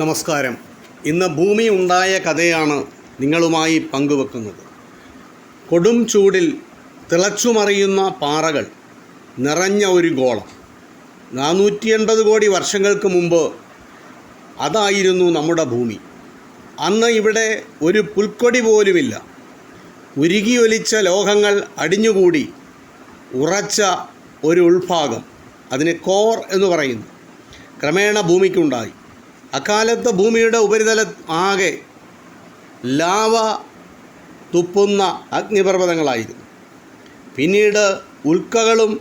നമസ്കാരം. ഇന്ന് ഭൂമി ഉണ്ടായ കഥയാണ് നിങ്ങളുമായി പങ്കുവെക്കുന്നത്. കൊടും ചൂടിൽ തിളച്ചുമറിയുന്ന പാറകൾ നിറഞ്ഞ ഒരു ഗോളം. നാനൂറ്റി എൺപത് കോടി വർഷങ്ങൾക്ക് മുമ്പ് അതായിരുന്നു നമ്മുടെ ഭൂമി. അന്ന് ഇവിടെ ഒരു പുൽക്കൊടി പോലുമില്ല. ഉരുകിയൊലിച്ച ലോഹങ്ങൾ അടിഞ്ഞുകൂടി ഉറച്ച ഒരു ഉൾഭാഗം അതിന് കോർ എന്ന് പറയുന്നു. ക്രമേണ ഭൂമിക്കുണ്ടായി. അക്കാലത്ത് ഭൂമിയുടെ ഉപരിതല ആകെ ലാവ തുപ്പുന്ന അഗ്നിപർവതങ്ങളായിരുന്നു. പിന്നീട് ഉൽക്കകളും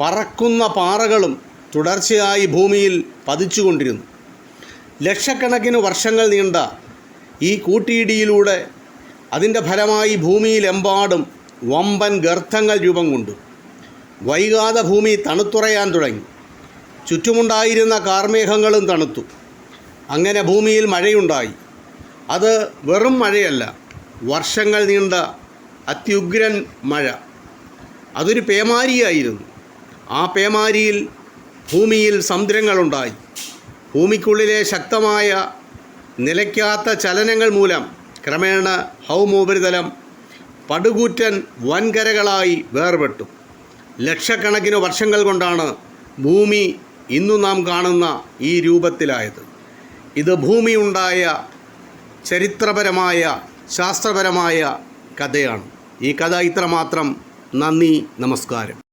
പറക്കുന്ന പാറകളും തുടർച്ചയായി ഭൂമിയിൽ പതിച്ചുകൊണ്ടിരുന്നു. ലക്ഷക്കണക്കിന് വർഷങ്ങൾ നീണ്ട ഈ കൂട്ടിയിടിയിലൂടെ അതിന്റെ ഫലമായി ഭൂമിയിലെമ്പാടും വമ്പൻ ഗർത്തങ്ങൾ രൂപം കൊണ്ടു. വൈകാതെ ഭൂമി തണുത്തുറയാൻ തുടങ്ങി. ചുറ്റുമുണ്ടായിരുന്ന കാർമേഘങ്ങളും തണുത്തു. അങ്ങനെ ഭൂമിയിൽ മഴയുണ്ടായി. അത് വെറും മഴയല്ല വർഷങ്ങൾ നീണ്ട അത്യുഗ്രൻ മഴ. അതൊരു പേമാരിയായിരുന്നു. ആ പേമാരിയിൽ ഭൂമിയിൽ സമുദ്രങ്ങളുണ്ടായി. ഭൂമിക്കുള്ളിലെ ശക്തമായ നിലയ്ക്കാത്ത ചലനങ്ങൾ മൂലം ക്രമേണ ഹൗമോപരിതലം പടുകൂറ്റൻ വൻകരകളായി വേർപെട്ടു. ലക്ഷക്കണക്കിന് വർഷങ്ങൾ കൊണ്ടാണ് ഭൂമി ഇന്നു നാം കാണുന്ന ഈ രൂപത്തിലായത്. ഇത് ഭൂമിയുണ്ടായ ചരിത്രപരമായ ശാസ്ത്രപരമായ കഥയാണ്. ഈ കഥ ഇത്രമാത്രം. നന്ദി നമസ്കാരം.